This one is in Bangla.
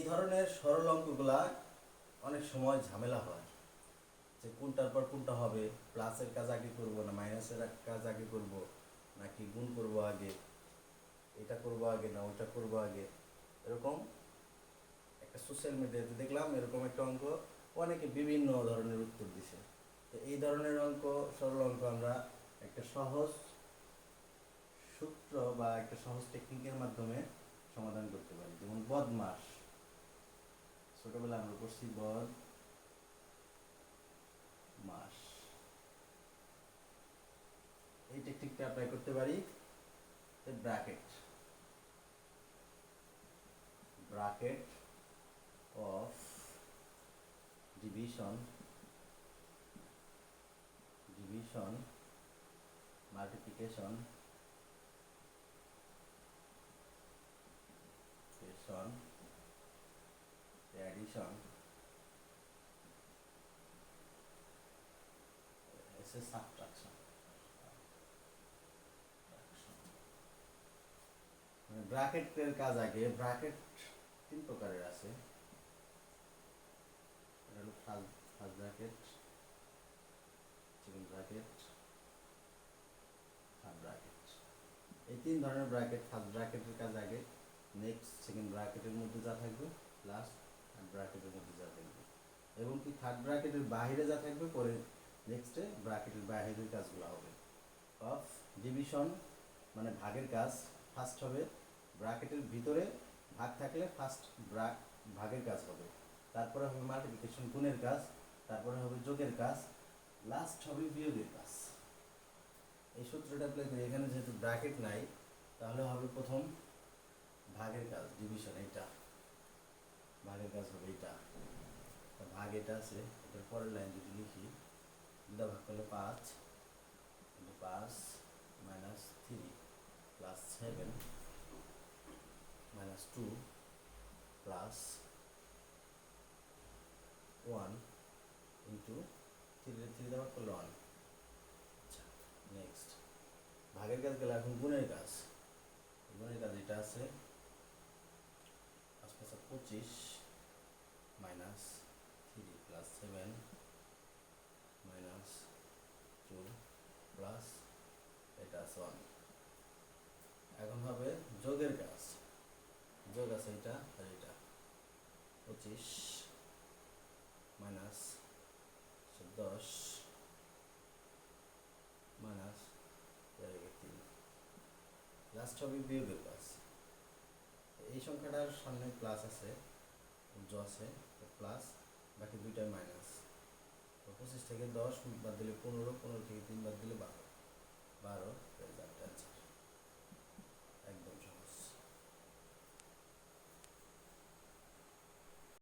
এই ধরনের সরল অঙ্কগুলা অনেক সময় ঝামেলা হয়। যে কোনটার পর কোনটা হবে প্লাসের কাজ আগে করব না মাইনাসের কাজ আগে করব, নাকি গুণ করব আগে, এটা করব আগে না ওটা করব আগে, এরকম একটা সোশ্যাল মিডিয়াতে দেখলাম এরকম একটা অঙ্ক, অনেকে বিভিন্ন ধরনের উত্তর দিছে। তো এই ধরনের অঙ্ক সরল অঙ্ক আমরা একটা সহজ সূত্র বা একটা সহজ টেকনিকের মাধ্যমে সমাধান করতে পারি। যেমন বদমাস। ছোটবেলা আমরা করছি বদ মাস। এই টেকনিকটা অ্যাপ্লাই করতে পারি bracket bracket of division division multiplication addition এসে সাবট্রাকশন মানে ব্র্যাকেটের কাজ আগে ব্র্যাকেট তিন প্রকারের আছে। এই তিন ধরনের ব্র্যাকেট ফার্স্ট ব্র্যাকেটের কাজ আগে নেক্সট সেকেন্ড ব্র্যাকেটের মধ্যে যা থাকবে লাস্ট ব্র্যাকেটের মধ্যে যা থাকবে। এবং কি থার্ড ব্র্যাকেটের বাইরে যা থাকবে, পরে নেক্সটে ব্র্যাকেটের বাইরের কাজগুলো হবে। অফ ডিভিশন মানে ভাগের কাজ ফার্স্ট হবে। ব্র্যাকেটের ভিতরে ভাগ থাকলে ফার্স্ট ব্র্যাক ভাগের কাজ হবে। তারপরে হবে মাল্টিপ্লিকেশন গুণের কাজ। তারপরে হবে যোগের কাজ। লাস্ট হবে বিয়োগের কাজ। এই সূত্রটা করি এখানে যেহেতু ব্র্যাকেট নাই, তাহলে হবে প্রথম ভাগের কাজ ডিভিশন এইটা। ভাগের কাজ হবে এইটা। তা ভাগ এটা আছে, এটার পরের লাইন যদি লিখি, দুটা ভাগ করলে পাঁচ পাঁচ minus three plus seven minus two plus one into three three দেওয়ার করলে ওয়ান আচ্ছা নেক্সট ভাগের কাজ গেলে এখন গুণের কাজ। গুণের কাজ এটা আছে পঁচিশ minus three plus seven minus two plus এটা ওয়ান। এখন হবে যোগের কাজ। যোগ আছে এটা আর এটা। পঁচিশ মাইনাস দশ মাইনাস তিন। লাস্ট হবে বিয়োগের কাজ। এই সংখ্যাটার সামনে প্লাস আছে জ আছে প্লাস বাকি দুইটা মাইনাস পঁচিশ থেকে দশ বাদ দিলে পনেরো পনেরো থেকে তিন বাদ দিলে বারো। বারো